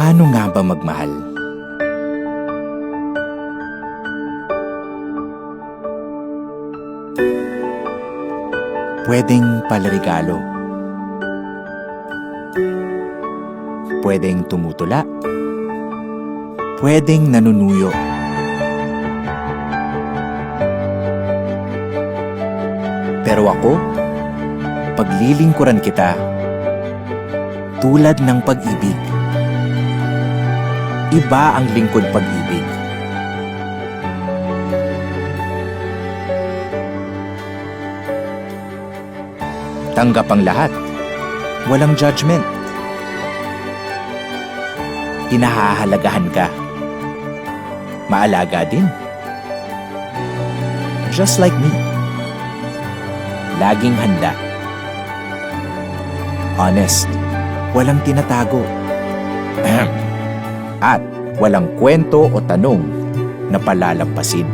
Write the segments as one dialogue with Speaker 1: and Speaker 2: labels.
Speaker 1: Paano nga ba magmahal? Pwedeng palarigalo. Pwedeng tumutula. Pwedeng nanunuyo. Pero ako, paglilingkuran kita tulad ng pag-ibig. Iba ang lingkod pag-ibig. Tanggap ang lahat. Walang judgment. Pinahahalagahan ka. Maalaga din. Just like me. Laging handa. Honest. Walang tinatago. Ahem. At walang kwento o tanong na palalampasin.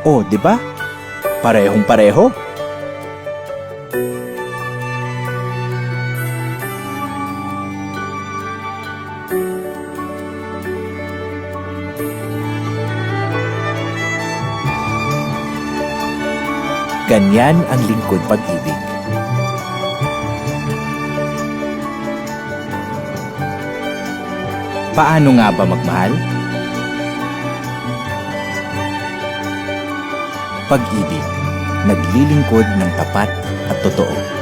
Speaker 1: Oh, di ba? Parehong Ganyan ang lingkod pag-ibig. Paano nga ba magmahal? Pag-ibig, naglilingkod ng tapat at totoo.